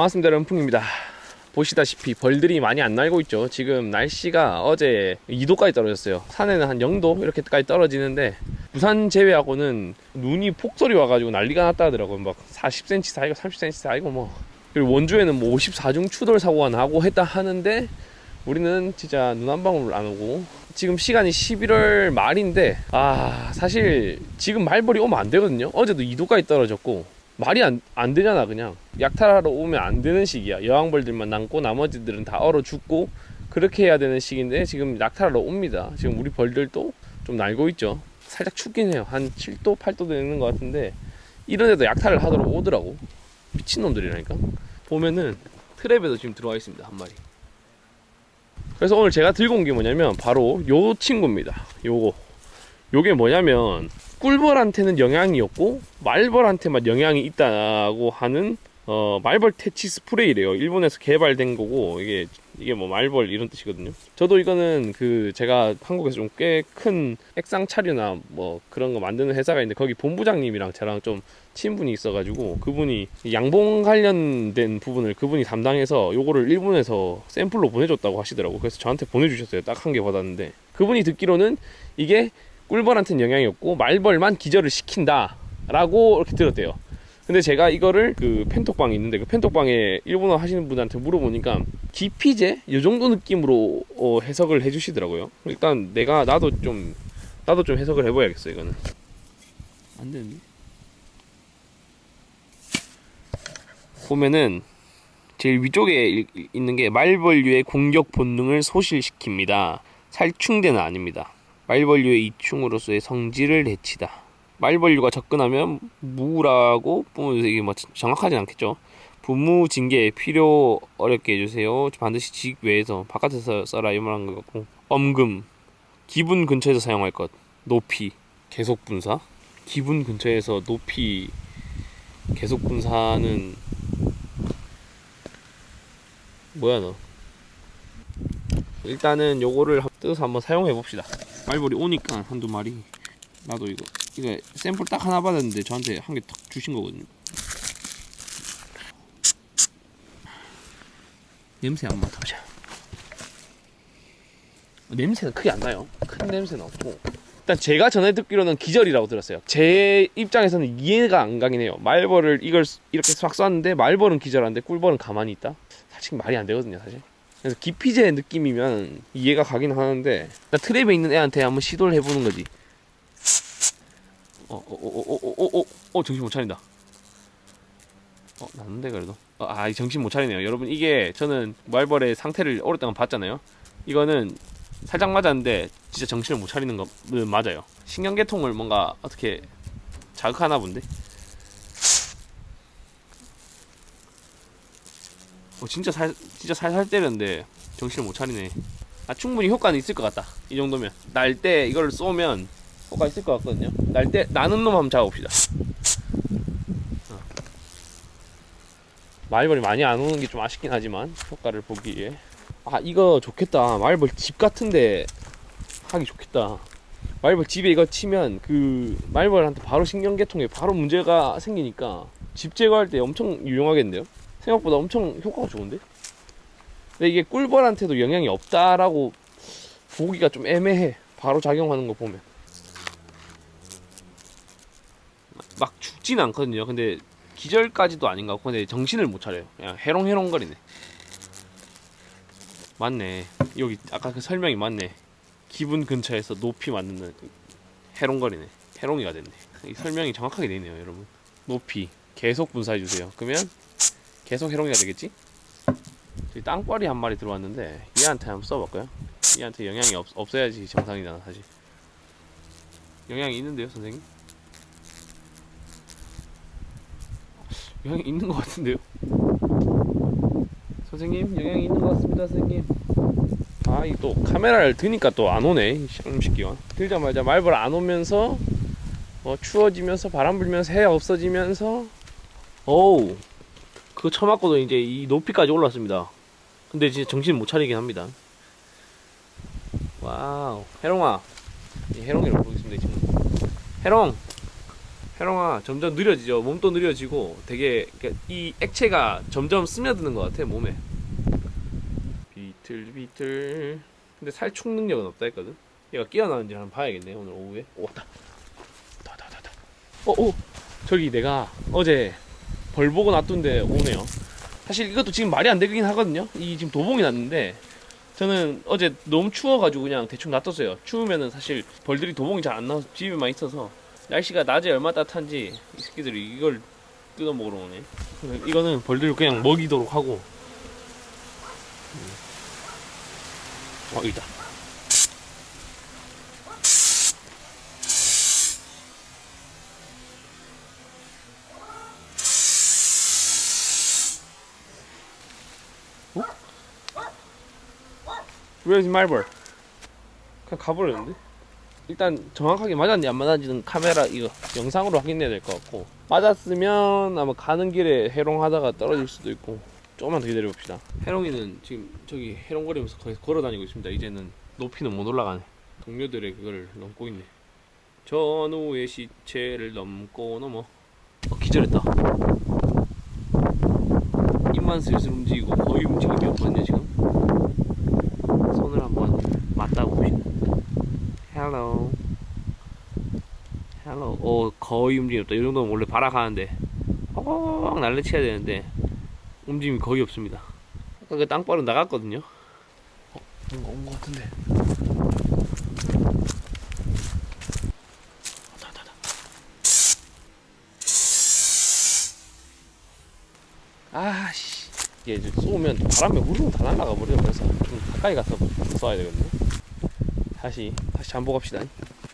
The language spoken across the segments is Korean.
반갑습니다 럼풍입니다. 보시다시피 벌들이 많이 안 날고 있죠. 지금 날씨가 어제 2도까지 떨어졌어요. 산에는 한 0도 이렇게까지 떨어지는데 부산 제외하고는 눈이 폭설이 와가지고 난리가 났다 하더라고요. 막 40cm 사이고 30cm 사이고 뭐. 그리고 원주에는 뭐 54중 추돌 사고가 나고 했다 하는데 우리는 진짜 눈 한 방울 안 오고 지금 시간이 11월 말인데 아 사실 지금 말벌이 오면 안 되거든요. 어제도 2도까지 떨어졌고 말이 안, 안 되잖아 그냥. 약탈하러 오면 안 되는 시기야. 여왕벌들만 남고 나머지들은 다 얼어 죽고 그렇게 해야 되는 시기인데 지금 약탈하러 옵니다. 지금 우리 벌들도 좀 날고 있죠. 살짝 춥긴 해요. 한 7도 8도 되는 것 같은데 이런 데도 약탈을 하도록 오더라고. 미친놈들이라니까. 보면은 트랩에도 지금 들어와 있습니다 한 마리. 그래서 오늘 제가 들고 온 게 뭐냐면 바로 요 친구입니다. 요거. 요게 뭐냐면 꿀벌한테는 영향이 없고 말벌한테만 영향이 있다고 하는 어, 말벌 퇴치 스프레이래요. 일본에서 개발된 거고 이게 이게 뭐 말벌 이런 뜻이거든요. 저도 이거는 그 제가 한국에서 좀 꽤 큰 액상 차류나 뭐 그런 거 만드는 회사가 있는데 거기 본부장님이랑 저랑 좀 친분이 있어가지고 그분이 양봉 관련된 부분을 그분이 담당해서 요거를 일본에서 샘플로 보내줬다고 하시더라고. 그래서 저한테 보내주셨어요. 딱 한 개 받았는데 그분이 듣기로는 이게 꿀벌한테는 영향이 없고 말벌만 기절을 시킨다라고 이렇게 들었대요. 근데 제가 이거를 그 펜톡방에 있는데 그 펜톡방에 일본어 하시는 분한테 물어보니까 기피제 요 정도 느낌으로 어, 해석을 해주시더라고요. 일단 내가 나도 좀 나도 좀 해석을 해봐야겠어 이거는. 안 되는데. 보면은 제일 위쪽에 일- 있는 게 말벌류의 공격 본능을 소실시킵니다. 살충제는 아닙니다. 말벌류의 이충으로서의 성질을 해치다. 말벌류가 접근하면 무라고 보면 이게 뭐 정확하진 않겠죠. 분무 징계 필요 어렵게 해주세요. 반드시 직 외에서 바깥에서 써라 이 말한 것 같고. 엄금. 기분 근처에서 사용할 것. 높이. 계속 분사. 기분 근처에서 높이. 계속 분사는 뭐야 너? 일단은 요거를 뜯어서 한번 사용해 봅시다 말벌이 오니까 한두 마리. 나도 이거 이거 샘플 딱 하나 받았는데 저한테 한 개 딱 주신 거거든요. 냄새 한번 맡아보자. 냄새는 크게 안 나요. 큰 냄새는 없고. 일단 제가 전에 듣기로는 기절이라고 들었어요. 제 입장에서는 이해가 안 가긴 해요. 말벌을 이걸 이렇게 싹 쐈는데 말벌은 기절하는데 꿀벌은 가만히 있다? 사실 말이 안 되거든요 사실 그래서 기피제 느낌이면 이해가 가긴 하는데 나 트랩에 있는 애한테 한번 시도를 해보는 거지 어, 어, 어, 어, 어, 어, 어, 어, 정신 못 차린다. 어, 났는데 그래도. 어, 아, 이 정신 못 차리네요. 여러분, 이게 저는 말벌의 상태를 오랫동안 봤잖아요. 이거는 살짝 맞았는데 진짜 정신을 못 차리는 거는 맞아요. 신경계통을 뭔가 어떻게 자극하나 본데. 어, 진짜 살, 진짜 살살 때렸는데 정신을 못 차리네. 아, 충분히 효과는 있을 것 같다. 이 정도면. 날 때 이걸 쏘면 효과 있을 것 같거든요. 날 때 나는 놈 한번 잡아봅시다. 어. 말벌이 많이 안 오는 게 좀 아쉽긴 하지만 효과를 보기에 아 이거 좋겠다. 말벌 집 같은데 하기 좋겠다. 말벌 집에 이거 치면 그 말벌한테 바로 신경계통에 바로 문제가 생기니까 집 제거할 때 엄청 유용하겠는데요? 생각보다 엄청 효과가 좋은데? 근데 이게 꿀벌한테도 영향이 없다라고 보기가 좀 애매해. 바로 작용하는 거 보면. 막 죽진 않거든요. 근데 기절까지도 아닌 것 같고 근데 정신을 못 차려요. 그냥 해롱해롱거리네. 맞네. 여기 아까 그 설명이 맞네. 기분 근처에서 높이 맞는 그 해롱거리네. 해롱이가 됐네. 이 설명이 정확하게 되네요, 여러분. 높이 계속 분사해 주세요. 그러면 계속 해롱이가 되겠지? 저기 땅벌이 한 마리 들어왔는데 얘한테 한번 써볼까요? 얘한테 영향이 없, 없어야지 정상이잖아, 사실. 영향이 있는데요, 선생님? 영향이 있는 것 같은데요? 선생님 영향이 있는 것 같습니다 선생님 아이 또 카메라를 드니까 또 안 오네 이 쌍시기가 들자마자 말벌 안 오면서 어, 추워지면서 바람 불면서 해 없어지면서 어우 그거 처맞고도 이제 이 높이까지 올랐습니다 근데 진짜 정신 못 차리긴 합니다 와우 해롱아 이 해롱이라고 부르겠습니다 이 친구 해롱 해롱아 점점 느려지죠. 몸도 느려지고 되게 이 액체가 점점 스며드는 것 같아 몸에. 비틀 비틀. 근데 살충 능력은 없다 했거든. 얘가 끼어나는지 한번 봐야겠네 오늘 오후에. 오 왔다. 왔다 왔다 왔다. 어 오. 저기 내가 어제 벌 보고 놔둔데 오네요. 사실 이것도 지금 말이 안 되긴 하거든요. 이 지금 도봉이 났는데 저는 어제 너무 추워가지고 그냥 대충 놔뒀어요. 추우면은 사실 벌들이 도봉이 잘 안 나와서 집에만 있어서 날씨가 낮에 얼마 따뜻한지 이 새끼들이 이걸 뜯어 먹으러 오네. 이거는 벌들 그냥 먹이도록 하고. 음. 어 있다. Where's my bird? 그냥 가버렸는데? 일단 정확하게 맞았는지 안 맞았는지는 카메라 이거 영상으로 확인해야 될 것 같고. 맞았으면 아마 가는 길에 해롱하다가 떨어질 수도 있고. 조금만 더 기다려 봅시다. 해롱이는 지금 저기 해롱거리면서 거의 걸어 다니고 있습니다. 이제는 높이는 못 올라가네. 동료들의 그걸 넘고 있네. 전우의 시체를 넘고 넘어. 어 기절했다. 입만 슬슬 움직이고 거의 움직임이 없거든요 지금 손을 한번 맞다 봅시다 헬로 헬로 오 거의 움직임 없다. 이 정도면 원래 발악하는데 어 날려치야 되는데 움직임이 거의 없습니다. 아까 그 땅벌은 나갔거든요. 어 뭔가 온 것 같은데. 아씨. 이게 이제 쏘면 바람에 우르르 다 날아가 버려 그래서 좀 가까이 가서 쏘아야 되거든요. 다시 다시 잠보 갑시다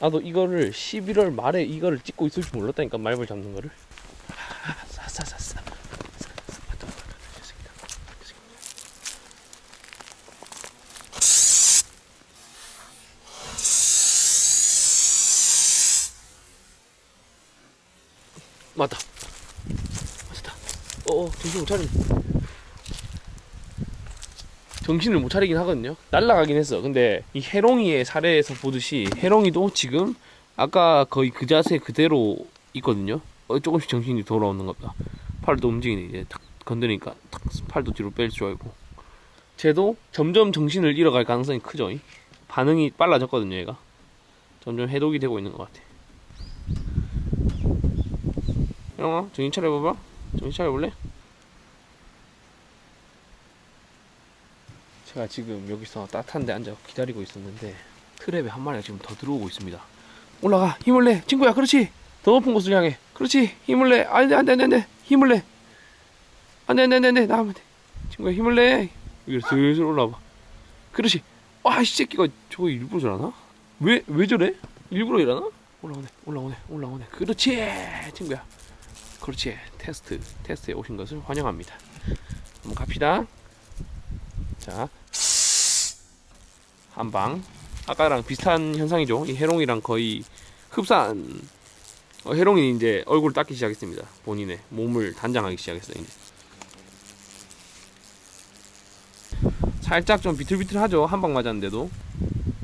나도 이거를 11월 말에 이거를 찍고 있을 줄 몰랐다니까 말벌 잡는 거를 아, 싸싸싸싸 맞다 맞다 맞다 됐습니다 맞다 맞다 어어 정신 못 차리네 정신을 못 차리긴 하거든요. 날라가긴 했어. 근데 이 해롱이의 사례에서 보듯이 해롱이도 지금 아까 거의 그 자세 그대로 있거든요. 어, 조금씩 정신이 돌아오는 겁니다. 팔도 움직이네 이제 탁 건드니까 탁 팔도 뒤로 뺄 줄 알고. 쟤도 점점 정신을 잃어갈 가능성이 크죠. 이. 반응이 빨라졌거든요. 얘가 점점 해독이 되고 있는 것 같아. 해롱아 정신 차려봐봐. 정신 차려볼래? 제가 지금 여기서 따뜻한 데 앉아 기다리고 있었는데 트랩에 한 마리가 지금 더 들어오고 있습니다. 올라가 힘을 내. 친구야 그렇지. 더 높은 곳을 향해. 그렇지. 힘을 내. 안돼 안돼 안돼 안돼. 힘을 내. 안돼 안돼 안돼 안돼. 나가면 돼 친구야 힘을 내. 여기 슬슬 올라와봐. 그렇지. 와이 새끼가 저거 일부러 저러나? 왜 왜 저래? 일부러 이러나? 올라오네 올라오네 올라오네. 그렇지 친구야. 그렇지. 테스트 테스트에 오신 것을 환영합니다. 한번 갑시다. 자, 한 방. 아까랑 비슷한 현상이죠. 이 해롱이랑 거의 흡사한. 어, 해롱이 이제 얼굴 닦기 시작했습니다. 본인의 몸을 단장하기 시작했어요. 이제. 살짝 좀 비틀비틀하죠. 한 방 맞았는데도.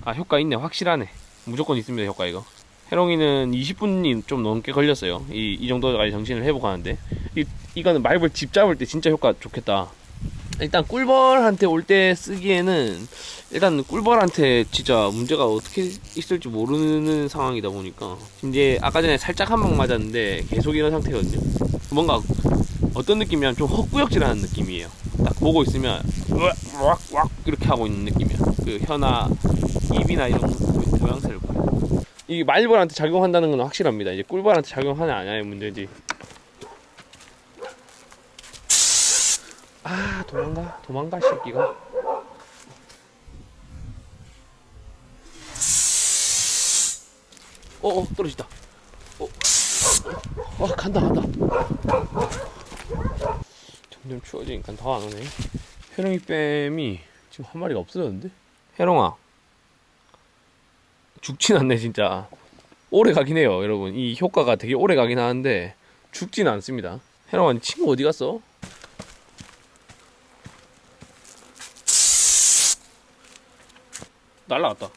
아 효과 있네. 확실하네. 무조건 있습니다. 효과 이거. 해롱이는 20분이 좀 넘게 걸렸어요. 이, 이 정도까지 정신을 회복하는데. 이, 이거는 말벌 집 잡을 때 진짜 효과 좋겠다. 일단 꿀벌한테 올 때 쓰기에는 일단 꿀벌한테 진짜 문제가 어떻게 있을지 모르는 상황이다 보니까 이제 아까 전에 살짝 한 방 맞았는데 계속 이런 상태거든요. 뭔가 어떤 느낌이냐면 좀 헛구역질하는 느낌이에요. 딱 보고 있으면 왁왁 이렇게 하고 있는 느낌이야. 그 혀나 입이나 이런 모양새를 봐요. 이 말벌한테 작용한다는 건 확실합니다. 이제 꿀벌한테 작용하냐 안 하냐의 문제지. 아 도망가 도망가 새끼가. 어어 떨어지다. 어, 어 간다 간다. 점점 추워지니까 더 안 오네. 해롱이 뱀이 지금 한 마리가 없어졌는데? 해롱아. 죽진 않네 진짜. 오래 가긴 해요 여러분. 이 효과가 되게 오래 가긴 하는데 죽진 않습니다. 해롱아 니 친구 어디 갔어? 날라갔다.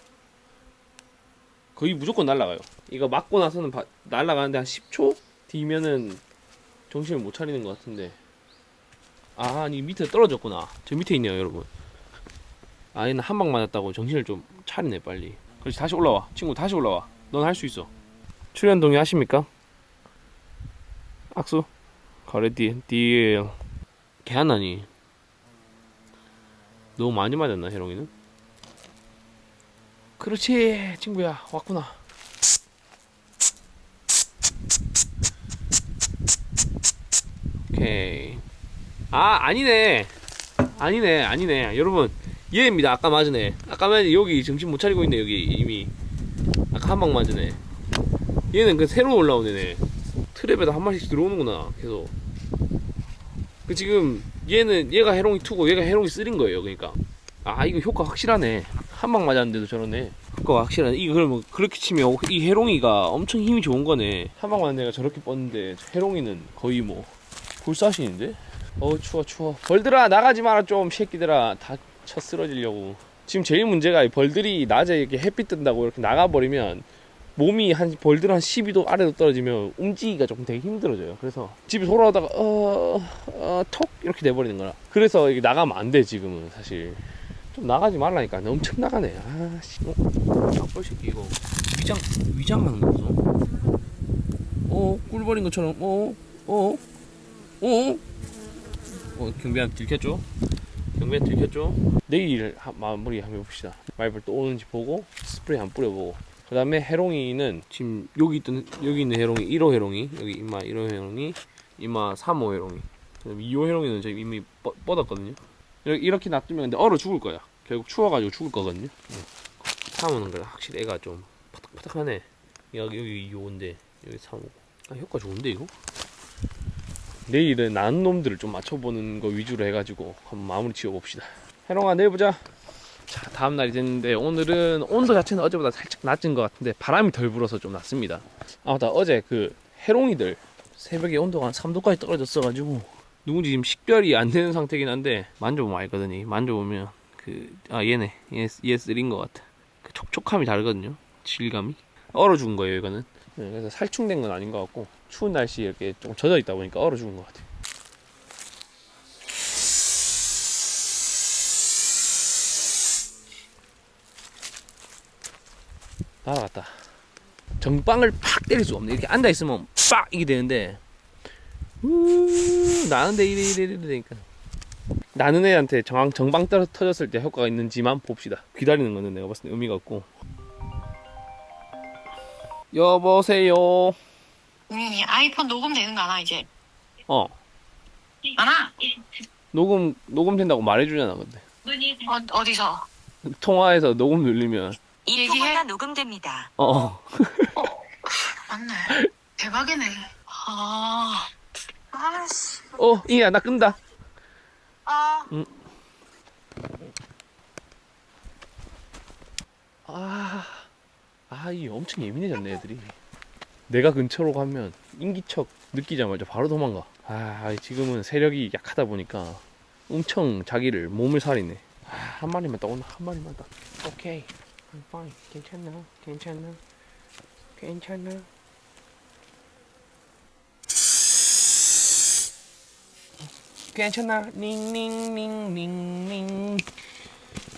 거의 무조건 날라가요. 이거 맞고 나서는 바, 날라가는데 한 10초? 뒤면은 정신을 못 차리는 것 같은데 아 아니 밑에 떨어졌구나 저 밑에 있네요 여러분 아 얘는 한 방 맞았다고 정신을 좀 차리네 빨리 그렇지 다시 올라와 친구 다시 올라와 넌 할 수 있어 출연 동의하십니까? 악수 거래 디, 딜 개안나니 너무 많이 맞았나 해롱이는? 그렇지 친구야. 왔구나. 오케이. 아 아니네. 아니네 아니네. 여러분 얘입니다. 아까 맞으네. 아까 맞 여기 정신 못 차리고 있네 여기 이미. 아까 한 방 맞으네. 얘는 그 새로 올라온 애네. 트랩에다 한 마리씩 들어오는구나 계속. 그 지금 얘는 얘가 해롱이 2고 얘가 해롱이 3인 거예요 그러니까. 아 이거 효과 확실하네 한 방 맞았는데도 저러네. 효과 확실하네. 이거 그러면 그렇게 치면 이 해롱이가 엄청 힘이 좋은 거네. 한 방 맞는 애가 저렇게 뻗는데 해롱이는 거의 뭐 불사신인데? 어우 추워 추워. 벌들아 나가지 마라 좀 새끼들아. 다쳐 쓰러지려고. 지금 제일 문제가 이 벌들이 낮에 이렇게 햇빛 뜬다고 이렇게 나가버리면 몸이 한 벌들 한 12도 아래로 떨어지면 움직이기가 조금 되게 힘들어져요. 그래서 집에 돌아오다가 어어톡! 이렇게 돼버리는 거라. 그래서 이게 나가면 안 돼 지금은 사실. 좀 나가지 말라니까. 엄청 나가네. 아씨. 어? 악벌 새끼 이거 위장 위장하는 거죠? 어 꿀버린 것처럼 어어 어? 어? 어 경비한 들켰죠? 경비한 들켰죠? 내일 하- 마무리 한번 해봅시다. 말벌 또 오는지 보고 스프레이 한번 뿌려보고. 그 다음에 해롱이는 지금 여기 있던 여기 있는 해롱이 1호 해롱이 여기 이마 1호 해롱이 이마 3호 해롱이 그다음 2호 해롱이는 지금 이미 뻗, 뻗었거든요 이렇게, 이렇게 놔두면 근데 얼어 죽을 거야. 결국 추워가지고 죽을 거거든요. 3호는 그래. 확실히 애가 좀 파닥파닥하네. 여기 여기 2호인데. 여기 3호 아 효과 좋은데 이거? 내일은 나은 놈들을 좀 맞춰보는 거 위주로 해가지고 한번 마무리 지어봅시다. 해롱아 내일 보자. 자 다음 날이 됐는데 오늘은 온도 자체는 어제보다 살짝 낮은 것 같은데 바람이 덜 불어서 좀 낮습니다. 아 맞다. 어제 그 해롱이들 새벽에 온도가 한 3도까지 떨어졌어 가지고 누군지 지금 식별이 안 되는 상태긴 한데 만져보면 알거든요. 만져보면 그 아 얘네. 얘, 얘 쓰린 것 같아. 그 촉촉함이 다르거든요. 질감이. 얼어 죽은 거예요 이거는. 네, 그래서 살충된 건 아닌 것 같고 추운 날씨에 이렇게 조금 젖어 있다 보니까 얼어 죽은 것 같아요. 날아갔다. 정빵을 팍 때릴 수 없네. 이렇게 앉아 있으면 빡 이게 되는데, 우 나는데 이래 이래 이래 되니까. 나는 애한테 정방 정방 떨어 터졌을 때 효과가 있는지만 봅시다. 기다리는 거는 내가 봤을 때 의미가 없고. 여보세요. 우민이 아이폰 녹음되는 거 아나 이제? 어 아나? 녹음 녹음 된다고 말해주잖아 근데 어, 어디서? 통화해서 녹음 눌리면 이 얘기해. 통화가 녹음됩니다. 어, 어. 맞네. 대박이네. 아, 아씨. 어 이야 나 끈다. 아, 아, 아, 이 엄청 예민해졌네, 애들이. 내가 근처로 가면 인기척 느끼자마자 바로 도망가. 아, 지금은 세력이 약하다 보니까 엄청 자기를 몸을 살이네. 아, 한 마리만 딱 오늘 한 마리만 딱. 오케이. I'm fine. 괜찮나? 괜찮나? 괜찮나? 괜찮아. 닝닝닝닝닝.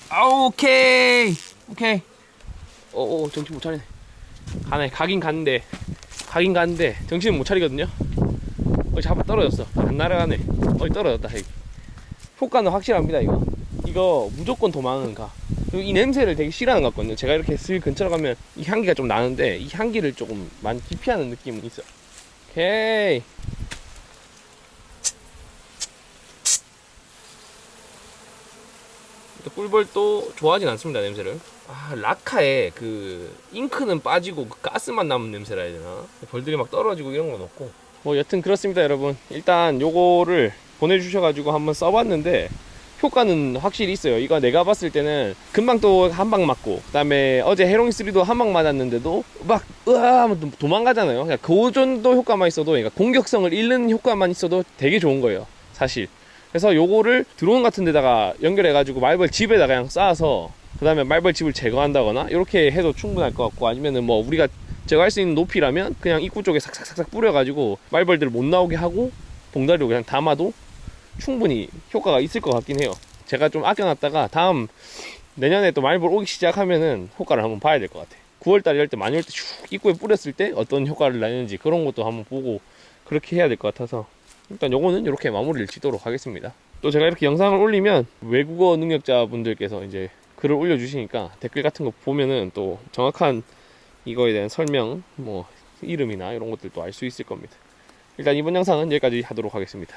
아, 오케이. 오케이. 어어 정신 못 차리네. 가네. 가긴 갔는데. 가긴 갔는데 정신은 못 차리거든요. 어 잡아 떨어졌어. 안 날아가네. 어 떨어졌다. 헤이. 효과는 확실합니다 이거. 이거 무조건 도망은 가 이 냄새를 되게 싫어하는 것 같거든요. 제가 이렇게 슬 근처로 가면 이 향기가 좀 나는데 이 향기를 조금 많이 기피하는 느낌은 있어. 오케이 꿀벌도 좋아하진 않습니다 냄새를. 아 라카에 그 잉크는 빠지고 그 가스만 남은 냄새라 해야 되나? 벌들이 막 떨어지고 이런 건 없고. 뭐 여튼 그렇습니다 여러분. 일단 요거를 보내주셔가지고 한번 써봤는데 효과는 확실히 있어요. 이거 내가 봤을 때는 금방 또 한 방 맞고 그 다음에 어제 해롱이3도 한 방 맞았는데도 막 으아 도- 도망가잖아요. 그냥 그 정도 효과만 있어도 그러니까 공격성을 잃는 효과만 있어도 되게 좋은 거예요 사실 그래서 요거를 드론 같은 데다가 연결해 가지고 말벌 집에다 그냥 쌓아서 그 다음에 말벌 집을 제거한다거나 이렇게 해도 충분할 것 같고 아니면은 뭐 우리가 제가 할수 있는 높이라면 그냥 입구 쪽에 삭삭삭삭 뿌려가지고 말벌들을 못 나오게 하고 봉다리로 그냥 담아도 충분히 효과가 있을 것 같긴 해요. 제가 좀 아껴놨다가 다음 내년에 또 말벌 오기 시작하면은 효과를 한번 봐야 될 것 같아. 9월달에 할때 많이 올 때 슉 입구에 뿌렸을 때 어떤 효과를 나는지 그런 것도 한번 보고 그렇게 해야 될 것 같아서 일단 요거는 이렇게 마무리를 짓도록 하겠습니다. 또 제가 이렇게 영상을 올리면 외국어 능력자 분들께서 이제 글을 올려주시니까 댓글 같은 거 보면은 또 정확한 이거에 대한 설명, 뭐 이름이나 이런 것들도 알 수 있을 겁니다. 일단 이번 영상은 여기까지 하도록 하겠습니다.